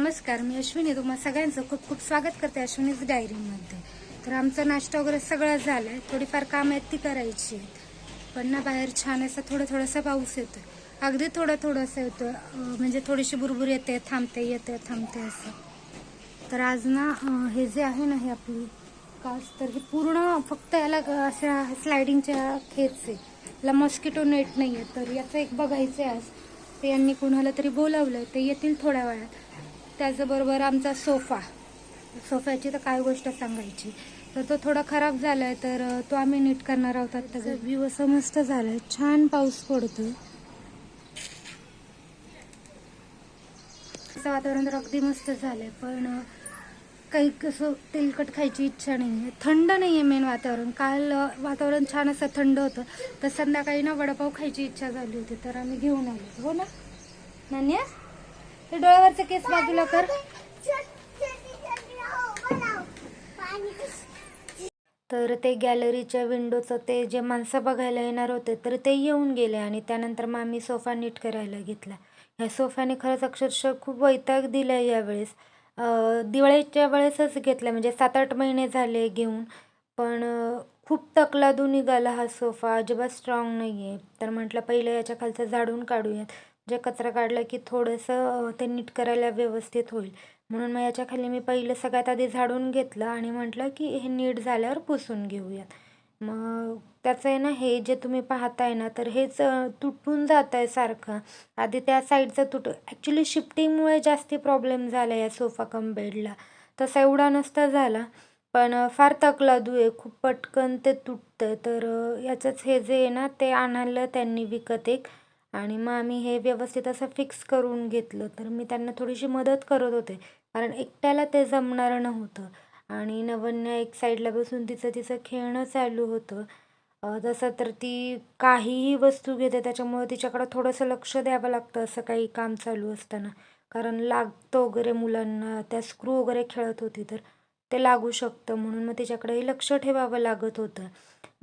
नमस्कार मी अश्विनी. तुम्हा सगळ्यांचं खूप खूप स्वागत करते अश्विनीज डायरीमध्ये. तर आमचा नाश्ता वगैरे सगळं आहे थोडीफार काम आहेत ती करायची आहेत. पण ना बाहेर छान असा थोडं थोडासा पाऊस येतोय. अगदी थोडं थोडंसं येतोय. म्हणजे थोडीशी बुरबुर येते थांबते येते थांबते असं. तर आज ना हे जे आहे ना हे आपली काच तर हे पूर्ण फक्त याला अशा स्लायडिंगच्या खेच आहे. याला मॉस्किटो नेट नाही आहे तर याचं एक बघायचं आहे आज. ते यांनी कुणाला तरी बोलावलं ते येतील थोड्या वेळात. त्याचबरोबर आमचा सोफा. सोफ्याची तर काय गोष्ट सांगायची. तर तो थोडा खराब झालाय तर अं, तो आम्ही नीट करणार आहोत आता. व्ह्यू असं मस्त झालाय. छान पाऊस पडतोय. असं वातावरण तर अगदी मस्त झालंय पण अं, काही कसं तेलकट खायची इच्छा नाही आहे थंड नाही आहे मेन वातावरण. काल वातावरण छान असं थंड होतं. तर संध्याकाळी ना वडापाव खायची इच्छा झाली होती तर आम्ही घेऊन आलो. हो ना? नान्या ते डोळ्यावरचे केस बाजूला कर. तर ते गॅलरीच्या विंडोचं ते जे माणसं बघायला येणार होते तर ते येऊन गेले आणि त्यानंतर मग आम्ही सोफा नीट करायला घेतला. ह्या सोफ्याने खरंच अक्षरशः खूप वैताग दिला यावेळेस. दिवाळीच्या वेळेसच घेतला म्हणजे सात आठ महिने झाले घेऊन. पण खूप तकलादू निघाला हा सोफा अजिबात स्ट्रॉंग नाही आहे तर म्हटलं पहिलं याच्या खालचं झाडून काढूयात. जे कचरा काढला की थोडंसं ते नीट करायला व्यवस्थित होईल. म्हणून मग याच्या खाली मी पहिलं सगळ्यात आधी झाडून घेतलं आणि म्हटलं की हे नीट झाल्यावर पुसून घेऊयात. मग त्याचं आहे ना हे जे तुम्ही पाहताय ना तर हेच तुटून जात आहे सारखं. आधी त्या साईडचं तुट ॲक्च्युली शिफ्टिंगमुळे जास्ती प्रॉब्लेम झाला या सोफा कम बेडला तसा एवढा नसता झाला. पण फार तकलादू आहे. खूप पटकन ते तुटतं. तर याचंच हे जे आहे ना ते आणलं त्यांनी विकत एक आणि मग आम्ही हे व्यवस्थित असं फिक्स करून घेतलं. तर मी त्यांना थोडीशी मदत करत होते. कारण एकट्याला ते जमणारं नव्हतं. आणि नवन्या एक साईडला बसून तिचं तिचं खेळणं चालू होतं. तसं तर ती काहीही वस्तू घेते त्याच्यामुळे तिच्याकडं थोडंसं लक्ष द्यावं लागतं असं काही काम चालू असताना. कारण लागतं वगैरे मुलांना त्या स्क्रू वगैरे खेळत होती तर ते लागू शकतं म्हणून मग तिच्याकडेही लक्ष ठेवावं लागत होतं.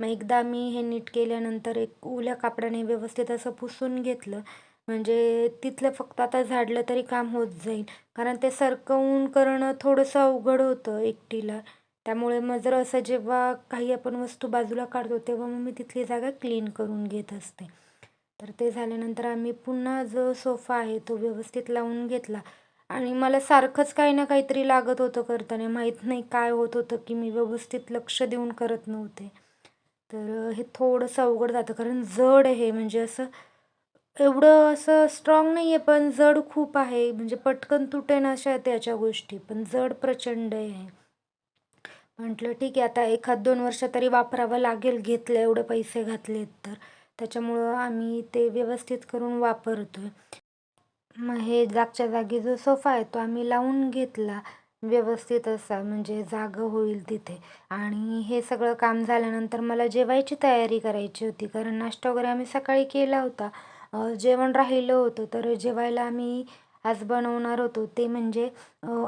मग एकदा मी हे नीट केल्यानंतर एक ओल्या कापडाने व्यवस्थित असं पुसून घेतलं. म्हणजे तिथलं फक्त आता झाडलं तरी काम होत जाईल. कारण ते सरकवून करणं थोडंसं अवघड होतं एकटीला. त्यामुळे मग जर असं जेव्हा काही आपण वस्तू बाजूला काढतो तेव्हा मग मी तिथली जागा क्लीन करून घेत असते. तर ते झाल्यानंतर आम्ही पुन्हा जो सोफा आहे तो व्यवस्थित लावून घेतला. आणि मला सारखंच काही ना काहीतरी लागत होतं करताना. माहीत नाही काय होत होतं की मी व्यवस्थित लक्ष देऊन करत नव्हते. तर हे थोडंसं अवघड जातं. कारण जड आहे म्हणजे असं एवढं असं स्ट्रॉंग नाही आहे पण जड खूप आहे. म्हणजे पटकन तुटेन अशा आहेत याच्या गोष्टी पण जड प्रचंड आहे. म्हटलं ठीक आहे आता एखाद दोन वर्ष तरी वापरावं लागेल घेतलं एवढे पैसे घातलेत तर. त्याच्यामुळं आम्ही ते व्यवस्थित करून वापरतो आहे मग हे जागच्या जागी जो सोफा आहे तो आम्ही लावून घेतला. व्यवस्थित असा म्हणजे जागं होईल तिथे. आणि हे सगळं काम झाल्यानंतर मला जेवायची तयारी करायची होती कारण नाश्ता वगैरे आम्ही सकाळी केला होता. जेवण राहिलं होतं तर जेवायला आम्ही आज बनवणार होतो. ते म्हणजे अं,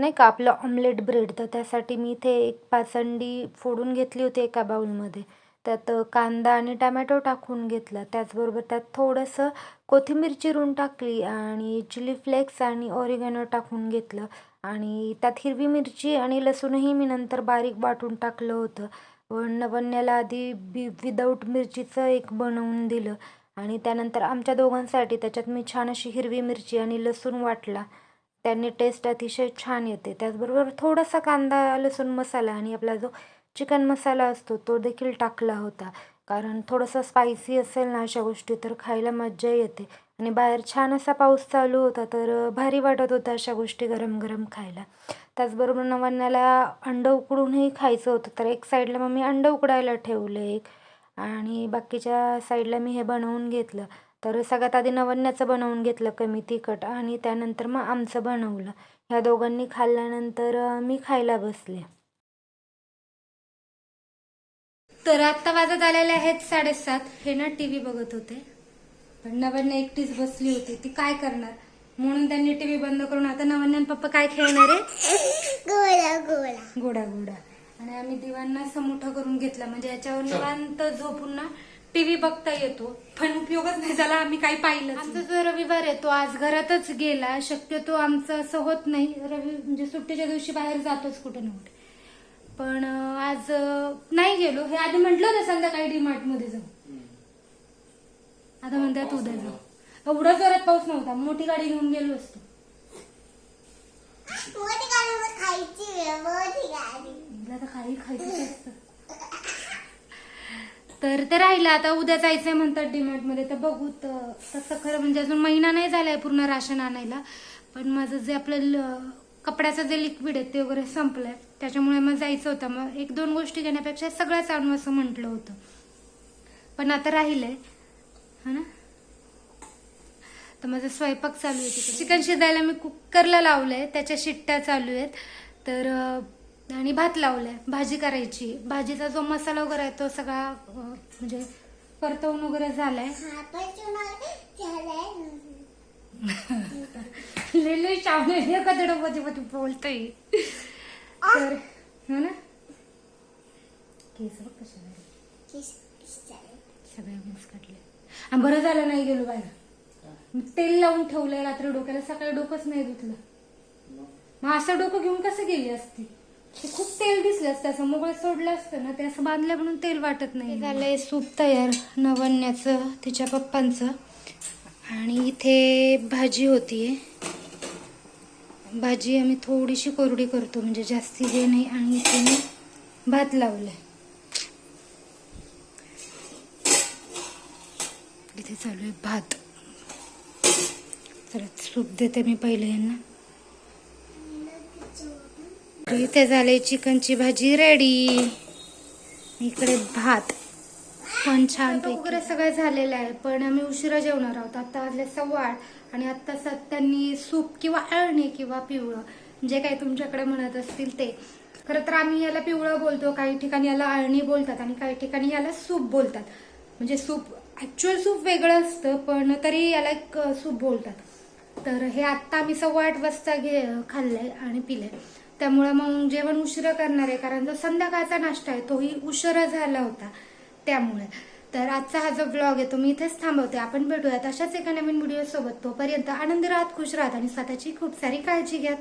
नाही का आपलं ऑमलेट ब्रेड तर त्यासाठी मी इथे एक पाचंडी फोडून घेतली होती एका बाऊलमध्ये त्यात कांदा आणि टमॅटो टाकून घेतला. त्याचबरोबर त्यात थोडंसं कोथिंबीर चिरून टाकली आणि चिली फ्लेक्स आणि ऑरिगॅनो टाकून घेतलं. आणि त्यात हिरवी मिरची आणि लसूणही मी नंतर बारीक वाटून टाकलं होतं. वण वन्याला आधी बी विदाऊट मिरचीचं एक बनवून दिलं. आणि त्यानंतर आमच्या दोघांसाठी त्याच्यात मी छान अशी हिरवी मिरची आणि लसूण वाटला. त्यांनी टेस्ट अतिशय छान येते. त्याचबरोबर थोडासा कांदा लसूण मसाला आणि आपला जो चिकन मसाला असतो तो देखील टाकला होता. कारण थोडंसं स्पायसी असेल ना अशा गोष्टी तर खायला मज्जा येते. आणि बाहेर छान असा पाऊस चालू होता तर भारी वाटत होता अशा गोष्टी गरम गरम खायला. त्याचबरोबर नवन्याला अंडं उकडूनही खायचं होतं तर एक साईडला मग मी अंडं उकडायला ठेवलं एक. आणि बाकीच्या साईडला मी हे बनवून घेतलं. तर सगळ्यात आधी नवन्याचं बनवून घेतलं कमी तिखट आणि त्यानंतर मग आमचं बनवलं. ह्या दोघांनी खाल्ल्यानंतर मी खायला बसले. तर आत्ता वाजत आलेले आहेत साडेसात. हे ना टी व्ही बघत होते. पण नवन्या एकटीच बसली होती. ती काय करणार? म्हणून त्यांनी टीव्ही बंद करून आता नवन्यान पप्पा काय खेळणार आहे? गोळा गोळा. गोडा गोडा. आणि आम्ही दिवांना असं मोठं करून घेतला. म्हणजे याच्यावर निवांत झोपून ना टीव्ही बघता येतो. पण उपयोगच नाही झाला. आम्ही काही पाहिलं आमचा जो रविवार आहे तो आज घरातच गेला. शक्यतो आमचं असं होत नाही. रवि म्हणजे सुट्टीच्या दिवशी बाहेर जातोच कुठे ना कुठे. पण आज नाही गेलो. हे आधी म्हटलं होतं संध्याकाळी डीमार्टमध्ये जाऊ आता म्हणतात उद्या जाऊ. एवढा जोरात पाऊस नव्हता. मोठी गाडी घेऊन गेलो असतो. मोठी गाडी मग खायची तर काही खायचं असतं. तर ते राहिलं. आता उद्या जायचंय म्हणतात डीमार्टमध्ये. तर बघू तर तसं खरं म्हणजे अजून महिना नाही झालाय पूर्ण राशन आणायला. पण माझं जे आपलं ल- कपड्याचं जे लिक्विड आहे ते वगैरे संपलंय. त्याच्यामुळे मग जायचं होतं. मग एक दोन गोष्टी घेण्यापेक्षा सगळ्याच आणू असं म्हटलं होतं. पण आता राहिलंय. है ना? तर माझा स्वयंपाक चालू आहे तिकडे. चिकन शिजायला मी कुकरला लावलंय. त्याच्या शिट्ट्या चालू आहेत. तर आणि भात लावलाय. भाजी करायची. भाजीचा जो मसाला वगैरे आहे तो सगळा म्हणजे परतवून वगैरे झालाय. आहे लिहिलंय चावलं कदडमध्ये मध्ये बोलतोय. तर हो ना? केस बघ कशा झाले. सगळ्या आणि बरं झालं नाही गेलो बाहेर. तेल लावून ठेवलंय रात्री डोक्याला सकाळी डोकंच नाही धुतलं मग? असं डोकं घेऊन कसं गेली असती? ते खूप तेल दिसलं असतं असं मोकळं सोडलं असतं ना ते असं बांधलं म्हणून तेल वाटत नाही. झालंय सूप तयार नवन्याचं तिच्या पप्पांचं. आणि इथे भाजी होती आहे भाजी आम्ही थोडीशी कोरडी करतो म्हणजे जास्ती जे नाही. आणि इथे मी भात लावलाय. इथे चालू आहे भात. चला सूप देते मी पहिले यांना. इथे झाले चिकनची भाजी रेडी इकडे भात. पण छान वगैरे सगळं झालेलं आहे पण आम्ही उशिरा जेवणार आहोत. आता वाजले सव्वा आठ आणि आता स- त्यांनी सूप किंवा अळणी किंवा पिवळं जे काही तुमच्याकडे म्हणत असतील ते. खरं तर आम्ही याला पिवळं बोलतो काही ठिकाणी याला अळणी बोलतात आणि काही ठिकाणी याला सूप बोलतात. म्हणजे सूप ऍक्च्युअल सूप वेगळं असतं पण तरी याला एक सूप बोलतात. तर हे आत्ता आम्ही सव्वा आठ वाजता घे खाल्लंय आणि पिलंय. त्यामुळं मग जेवण उशिरा करणार आहे कारण जो संध्याकाळचा नाश्ता आहे तोही उशिरा झाला होता. त्यामुळे. तर आजचा हा जो ब्लॉग आहे तो मी इथेच थांबवते. आपण भेटूयात अशाच एका नवीन व्हिडिओ सोबत. तोपर्यंत आनंद राहत खुश राहत आणि स्वतःची खूप सारी काळजी घ्यात.